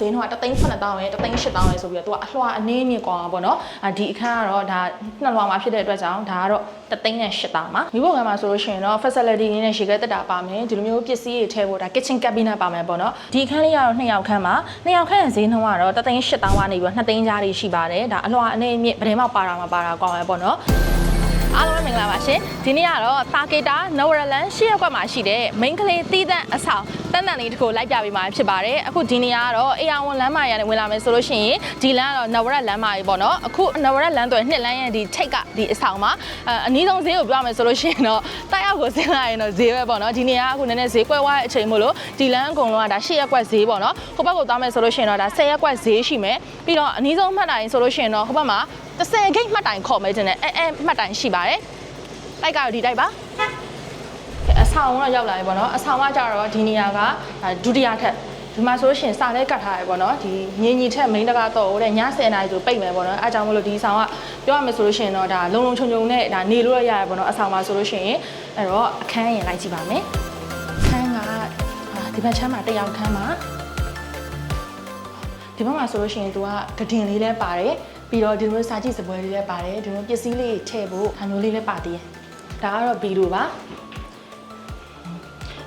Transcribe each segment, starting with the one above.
ဈေးနှုန်းက3သိန်း9000ရဲ့3သိန်း8000ရဲ့ဆိုပြီးတော့သူကအလွှာအနည်းမြင့်ကွာပါတော့အာဒီအခန်းကတော့ဒါနှစ်လွှာမှာဖြစ်တဲ့အတွက်ကြောင့်ဒါကတော့3သိန်းနဲ့8000ပါမိဘကံမှာဆိုလို့ရှိရင်တော့ facility အနေနဲ့ရေခဲတက်တာပါမယ်ဒီလိုမျိုးပစ္စည်းတွေထည့်ဖို့ဒါ kitchen cabinet ပါမယ်ပေါ့နော်ဒီအခန်းလေးကတော့နှစ်ယောက်ခန်းပါနှစ်ယောက်ခန်းရဲ့ဈေးနှုန်းကတော့3သိန်း8000ကနေပြီးတော့2သိန်းကြားတွေရှိပါတယ်ဒါအလွှာအနည်းမြင့်ဗရင်မောက်ပါတာမှာပါတာကွာမယ်ပေါ့နော် အားလုံးပဲမင်္ဂလာပါရှင်ဒီနေ့ကတော့တာကေတာနိုဝရလန်ရှေ့ရက်ကွက်မှာရှိတဲ့ main ကလေးတီးတန့်အဆောင်တန်တန်လေးတစ်ခုလိုက်ပြပေးမှာဖြစ်ပါတယ်အခုဒီနေ့ကတော့အေယာဝန်လမ်းမရနဲ့ဝင်လာမယ်ဆိုလို့ရှိရင်ဒီလမ်းကတော့နဝရလမ်းမကြီးပေါ့နော်အခုနဝရလမ်းတွေနှစ်လမ်းရဲ့ဒီထိတ်ကဒီအဆောင်မှာအအနည်းဆုံးဈေးကိုပြောရမယ်ဆိုလို့ရှိရင်တော့တိုက်ရောက်ကိုဆင်းလာရင်တော့ဈေးပဲပေါ့နော်ဒီနေ့ကအခုနည်းနည်းဈေးကွက်သွားတဲ့အချိန်မို့လို့ဒီလမ်းအကုန်လုံးကဒါရှေ့ရက်ကွက်ဈေးပေါ့နော်ဟိုဘက်ကိုသွားမယ်ဆိုလို့ရှိရင်တော့ဒါ10ရက်ကွက်ဈေးရှိမယ်ပြီးတော့အနည်းဆုံးမှတ်တိုင်ဆိုလို့ရှိရင်တော့ဟိုဘက်မှာ 30ဂိတ်မှတ်တိုင်ခေါ်မယ်တင်တယ်အဲအဲမှတ်တိုင်ရှိပါတယ်တိုက်ကတော့ဒီတိုက်ပါအဆောင်တော့ရောက်လာပြီပေါ့နော်အဆောင်ကကြတော့ဒီနေရာကဒါဒုတိယထပ်ဒီမှာဆိုလို့ရှိရင်စာလဲကတ်ထားရပေါ့နော်ဒီငင်းညီထက်မိန်းတကားတော့တဲ့ည10နာရီဆိုပိတ်မယ်ပေါ့နော်အဲအကြောင်းမလို့ဒီဆောင်ကပြောရမယ်ဆိုလို့ရှိရင်တော့ဒါလုံလုံချုံချုံနဲ့ဒါနေလို့ရရပေါ့နော်အဆောင်မှာဆိုလို့ရှိရင်အဲ့တော့အခန်းရင်လိုက်ကြည့်ပါမယ်အခန်းကအာဒီဘက်ချမ်းမှာတစ်ယောက်ခန်းမှာဒီဘက်မှာဆိုလို့ရှိရင်သူကဂဒင်လေးလည်းပါတယ် ပြီးတော့ဒီလိုမျိုးစာကြည့်စပွဲလေးလည်းပါတယ်ဒီလိုမျိုးပစ္စည်းလေးထည့်ဖို့ဟာမျိုးလေးလည်းပါသေးတယ်ဒါကတော့ဘီလိုပါ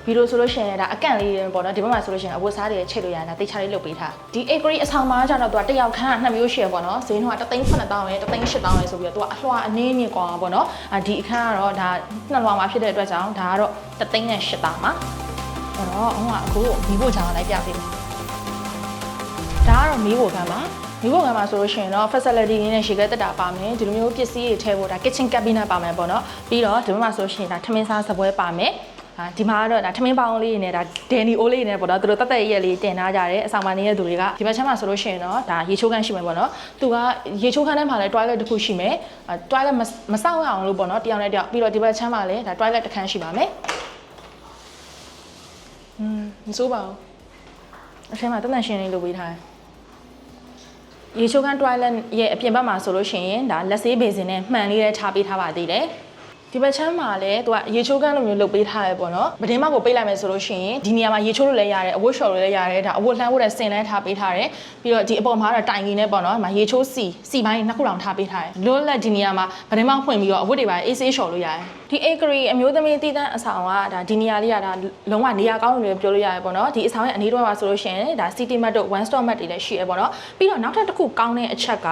ဘီလိုဆိုလို့ရှိရင်ဒါအကန့်လေးတွေပေါ့နော်ဒီဘက်မှာဆိုလို့ရှိရင်အဝတ်စားတွေချိန်လို့ရတယ်ဒါတိတ်ချလေးလုပ်ပေးထားဒီ acre အဆောင်မှာကျတော့သူကတစ်ယောက်ခန်းကနှစ်မျိုးရှိရပေါ့နော်ဈေးနှုန်းက3သိန်း9000ရဲ့3သိန်း8000ရဲ့ဆိုပြီးတော့သူကအလွှာအနည်းမြင့်ကွာပေါ့နော်အာဒီအခန်းကတော့ဒါနှစ်လွှာမှာဖြစ်တဲ့အတွက်ကြောင့်ဒါကတော့3သိန်းနဲ့8000ပါအဲ့တော့ဟိုကအခုမီးဖို့ချောင်းလိုက်ပြပေးမယ်ဒါကတော့မီးဖို့ကမ်းပါ မီးဖို့ကမ်းပါဆိုလို့ရှိရင်တော့ facility အနေနဲ့ရေခဲတက်တာပါမယ်ဒီလိုမျိုးပစ္စည်းတွေထည့်ဖို့ဒါ kitchen cabinet ပါမယ်ပေါ့နော်ပြီးတော့ဒီဘက်မှာဆိုလို့ရှိရင်ဒါထမင်းစားစပွဲပါမယ်အာဒီမှာကတော့ဒါထမင်းပေါင်းလေးနဲ့ဒါဒန်နီအိုးလေးနဲ့ပေါ့နော်သူတို့တက်တက်ရက်လေးတင်ထားကြတယ်အဆောင်မနေတဲ့သူတွေကဒီဘက်ချမ်းမှာဆိုလို့ရှိရင်တော့ဒါရေချိုးခန်းရှိမယ်ပေါ့နော်သူကရေချိုးခန်းထဲမှာလည်း toilet တစ်ခုရှိမယ်အာ toilet မမဆောက်ရအောင်လို့ပေါ့နော်တယောက်နဲ့တယောက်ပြီးတော့ဒီဘက်ချမ်းမှာလည်းဒါ toilet တစ်ခန်းရှိပါမယ်อืมမစိုးပါဘူးအထဲမှာတက်တန်ရှင်းလေးလုပ်ပေးထားတယ် ရေချိုးခန်း toilet ရဲ့အပြင်ဘက်မှာဆိုလို့ရှိရင်ဒါလက်ဆေးဘေစင်နဲ့မှန်လေးနဲ့ထားပေးထားပါသေးတယ် ဒီဘက်ချမ်းမှာလည်းသူကရေချိုးခန်းလိုမျိုးလုပ်ပေးထားရပေါ့နော်။ပဒင်းမောက်ကိုပိတ်လိုက်မယ်ဆိုလို့ရှိရင်ဒီနေရာမှာရေချိုးလို့လည်းရတယ်အဝတ်လျှော်လို့လည်းရတယ်ဒါအဝတ်လှမ်းဖို့တဲ့စင်လဲထားပေးထားတယ်။ပြီးတော့ဒီအပေါ်မှာတော့တိုင်ကြီးနဲ့ပေါ့နော်။ဒီမှာရေချိုးစီစီပိုင်းနှစ်ခုတောင်ထားပေးထားတယ်။လွတ်လပ်ဒီနေရာမှာပဒင်းမောက်ဖွင့်ပြီးတော့အဝတ်တွေပါအေးဆေးလျှော်လို့ရတယ်။ဒီ acre အမျိုးသမီးတည်တန်းအဆောင်ကဒါဒီနေရာလေးကဒါလုံးဝနေရာကောင်းလို့ပြောလို့ရတယ်ပေါ့နော်။ဒီအဆောင်ရဲ့အနေတော့ပါဆိုလို့ရှိရင်ဒါ city mart တို့ one stop mart တွေလည်းရှိရပေါ့နော်။ပြီးတော့နောက်ထပ်တစ်ခုကောင်းတဲ့အချက်က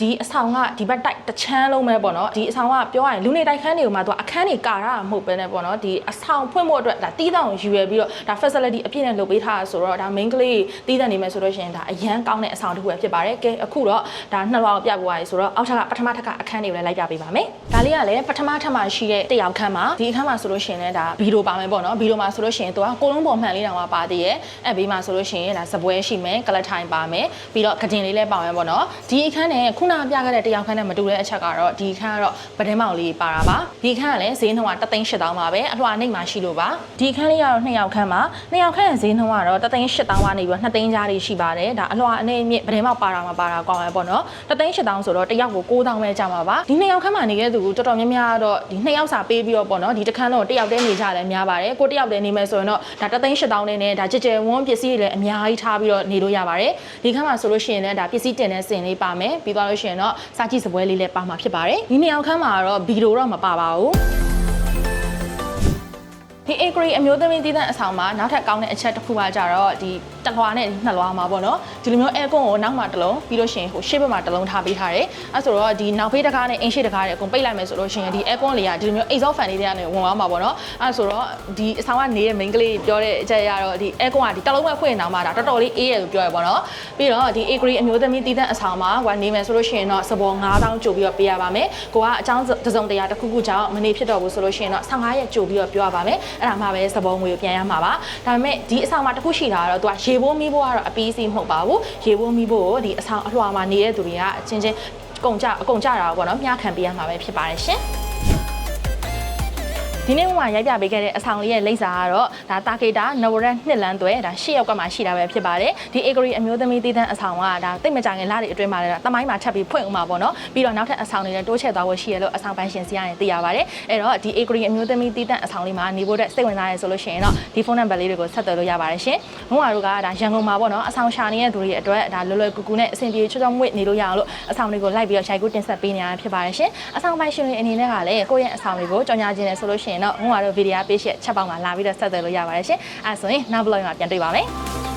ဒီအဆောင်ကဒီဘက်တိုက်တစ်ချမ်းလုံးပဲပေါ့နော်။ဒီအဆောင်ကပြောရရင်လူနေတိုက်ခန်းတွေကိုမှသူကအခန်းတွေကာရတာမဟုတ်ပဲနဲ့ပေါ့နော်ဒီအဆောင်ဖွင့်ဖို့အတွက်ဒါတီးတောင်ယူရပြီးတော့ဒါ facility အပြည့်နဲ့လုပ်ပေးထားတာဆိုတော့ဒါ main ကလေးတီးတဲ့နေမယ်ဆိုလို့ရှိရင်ဒါအရန်ကောင်းတဲ့အဆောင်တစ်ခုပဲဖြစ်ပါတယ်ကဲအခုတော့ဒါနှစ်လောင်ပြပွားရေဆိုတော့အောက်ထပ်ကပထမထပ်ကအခန်းတွေကိုလည်းလိုက်ပြပေးပါမယ်ဒါလေးကလည်းပထမထပ်မှာရှိတဲ့တယောက်ခန်းမှာဒီအခန်းမှာဆိုလို့ရှိရင်လည်းဒါဗီဒီယိုပါမယ်ပေါ့နော်ဗီဒီယိုမှာဆိုလို့ရှိရင်သူကကိုလုံးပေါ်မှန်လေးတောင်မှပါသေးရဲ့အဲ့ဘေးမှာဆိုလို့ရှိရင်ဒါစပွဲရှိမယ်ကလထိုင်ပါမယ်ပြီးတော့ကတင်လေးလည်းပါမယ်ပေါ့နော်ဒီအခန်းနဲ့ခုနပြခဲ့တဲ့တယောက်ခန်းနဲ့မတူတဲ့အချက်ကတော့ဒီအခန်းကတော့ပဒင်းမောင်လေးပါတာပါဒီအခန်းကလည်းဈေးနှုန်းက3သိန်း8000ပါပဲအလွှာနှိပ်မှာရှိလို့ပါဒီအခန်းလေးကတော့နှစ်ယောက်ခန်းပါနှစ်ယောက်ခန်းရဲ့ဈေးနှုန်းကတော့3သိန်း8000ကနေပြီးတော့2သိန်းကြားတွေရှိပါတယ်ဒါအလွှာအနေမြင့်ပဒင်းမောင်ပါတာမှာပါတာကောင်းရပေါ့နော်3သိန်း8000ဆိုတော့တစ်ယောက်ကို9000ပဲကြာမှာပါဒီနှစ်ယောက်ခန်းမှာနေတဲ့သူကတော်တော်များများတော့ဒီနှစ်ယောက်စာပေးပြီးတော့ပေါ့နော်ဒီတစ်ခန်းတော့တစ်ယောက်တည်းနေကြလည်းများပါတယ်ကိုတစ်ယောက်တည်းနေမယ်ဆိုရင်တော့ဒါ3သိန်း8000နဲ့နဲ့ဒါကြည်ကြဲဝန်းပစ္စည်းတွေလည်းအများကြီးထားပြီးတော့နေလို့ရပါတယ်ဒီခန်းမှာဆိုလို့ရှိရင်လည်းဒါပစ္စည်းတင်တဲ့စင်လေးပါမယ်ပြီးသွားလို့ရှိရင်တော့စာကြည့်စပွဲလေးလည်းပါမှာဖြစ်ပါတယ်ဒီနှစ်ယောက်ခန်းမှာတော့ဗီဒီယိုတော့မပါပါဘူး Ciao! ဒီ acre အမျိုးသမီးတည်တဲ့အဆောင်မှာနောက်ထပ်ကောင်းတဲ့အချက်တစ်ခုကကြတော့ဒီတစ်လွှာနဲ့နှစ်လွှာမှာပေါ့နော်ဒီလိုမျိုး aircon ကိုနောက်မှာတစ်လုံးပြီးလို့ရှိရင်ဟိုရှေ့ဘက်မှာတစ်လုံးထားပေးထားတယ်အဲဆိုတော့ဒီနောက်ဖေးတကားနဲ့အင်းရှိတကားတွေအကုန်ပိတ်လိုက်မယ်ဆိုလို့ရှိရင်ဒီ aircon လေးကဒီလိုမျိုး exhaust fan လေးတွေကနေဝင်သွားမှာပေါ့နော်အဲဆိုတော့ဒီအဆောင်ကနေရဲ့ main ကလေးပြောတဲ့အချက်ရတော့ဒီ aircon ကဒီတစ်လုံးပဲဖွင့်အောင်မှာဒါတော်တော်လေးအေးရလို့ပြောရပေါ့နော်ပြီးတော့ဒီ acre အမျိုးသမီးတည်တဲ့အဆောင်မှာဟိုနေမယ်ဆိုလို့ရှိရင်တော့စပေါ်9000ကြိုပြီးတော့ပေးရပါမယ်ကိုကအကြောင်းတစ်စုံတရာတစ်ခုခုကြောင့်မနေဖြစ်တော့ဘူးဆိုလို့ရှိရင်တော့15ရက်ကြိုပြီးတော့ပြောရပါမယ်အဲ့ဒါမှပဲစပေါ်ငွေကိုပြန်ရမှာပါဒါပေမဲ့ဒီအဆောင်မှာတစ်ခုရှိတာကတော့သူကရေဘိုးမီးဘိုးကတော့အပီးစီးမဟုတ်ပါဘူးရေဘိုးမီးဘိုးကိုဒီအဆောင်အလွှာမှာနေတဲ့သူတွေကအချင်းချင်းအကုန်ကြအကုန်ကြတာပေါ့နော်မျှခံပေးရမှာပဲဖြစ်ပါတယ်ရှင် ဒီနေ့ကရိုက်ပြပေးခဲ့တဲ့အဆောင်လေးရဲ့လိပ်စာကတော့ဒါတာကေတာနဝရက်နှစ်လန်းသွဲဒါရှစ်ယောက်ကမှရှိတာပဲဖြစ်ပါတယ်ဒီအေဂရီအမျိုးသမီးတည်တဲ့အဆောင်ကဒါတိတ်မကြခင်လတွေအတွင်းမှာလည်းတမိုင်းမှာထပ်ပြီးဖွင့်ဦးမှာပေါ့နော်ပြီးတော့နောက်ထပ်အဆောင်တွေလည်းတိုးချဲ့သွားဖို့ရှိရလို့အဆောင်ပန်းရှင်စီကနေသိရပါတယ်အဲ့တော့ဒီအေဂရီအမျိုးသမီးတည်တဲ့အဆောင်လေးမှာနေဖို့တဲ့စိတ်ဝင်စားရဆိုလို့ရှိရင်တော့ဒီဖုန်းနံပါတ်လေးတွေကိုဆက်သွယ်လို့ရပါတယ်ရှင်ငုံဝါတို့ကဒါရန်ကုန်မှာပေါ့နော်အဆောင်ရှာနေတဲ့သူတွေအတွက်ဒါလွယ်လွယ်ကူကူနဲ့အဆင်ပြေချောချောမွေ့နေလို့ရအောင်လို့အဆောင်တွေကိုလိုက်ပြီးတော့ရိုက်ကူးတင်ဆက်ပေးနေရတာဖြစ်ပါတယ်ရှင်အဆောင်ပိုင်ရှင်တွေအနေနဲ့ကလည်းကိုယ့်ရဲ့အဆောင်တွေကိုကြော်ညာခြင်းနဲ့ဆိုလို့ရှိရင်တော့ငုံဝါတို့ဗီဒီယိုပေးချက်ချက်ပေါက်မှာလာပြီးတော့ဆက်သွယ်လို့ရပါတယ်ရှင်အဲဒါဆိုရင်နောက်ဘလော့မှာပြန်တွေ့ပါမယ်